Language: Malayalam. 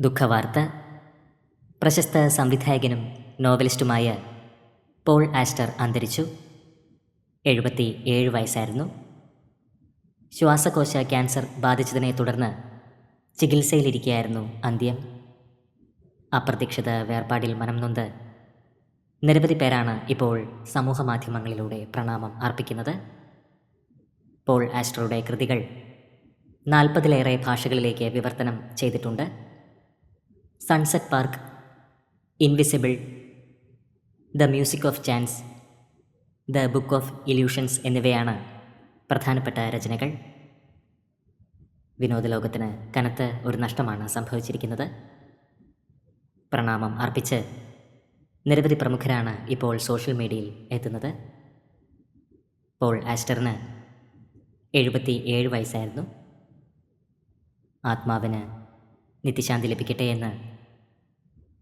ദുഃഖവാർത്ത. പ്രശസ്ത സംവിധായകനും നോവലിസ്റ്റുമായ പോൾ ആസ്റ്റർ അന്തരിച്ചു. എഴുപത്തി ഏഴ് വയസ്സായിരുന്നു. ശ്വാസകോശ ക്യാൻസർ ബാധിച്ചതിനെ തുടർന്ന് ചികിത്സയിലിരിക്കുകയായിരുന്നു അന്ത്യം. അപ്രതീക്ഷിത വേർപാടിൽ മനം നൊന്ത് നിരവധി പേരാണ് ഇപ്പോൾ സമൂഹമാധ്യമങ്ങളിലൂടെ പ്രണാമം അർപ്പിക്കുന്നത്. പോൾ ആസ്റ്ററുടെ കൃതികൾ നാൽപ്പതിലേറെ ഭാഷകളിലേക്ക് വിവർത്തനം ചെയ്തിട്ടുണ്ട്. Sunset park invisible the music of chance the book of illusions എന്നിവയാണ് പ്രധാനപ്പെട്ട രചനകൾ. വിനോദലോകത്തിന് കനത്ത ഒരു നഷ്ടമാണ് സംഭവിച്ചിരിക്കുന്നത്. പ്രണാമം അർപ്പിച്ച് നിരവധി പ്രമുഖരാണ് ഇപ്പോൾ സോഷ്യൽ മീഡിയയിൽ എത്തുന്നത്. പോൾ ആസ്റ്ററിന് എഴുപത്തി ഏഴ് വയസ്സായിരുന്നു. ആത്മാവിന് നിത്യശാന്തി ലഭിക്കട്ടെ എന്ന്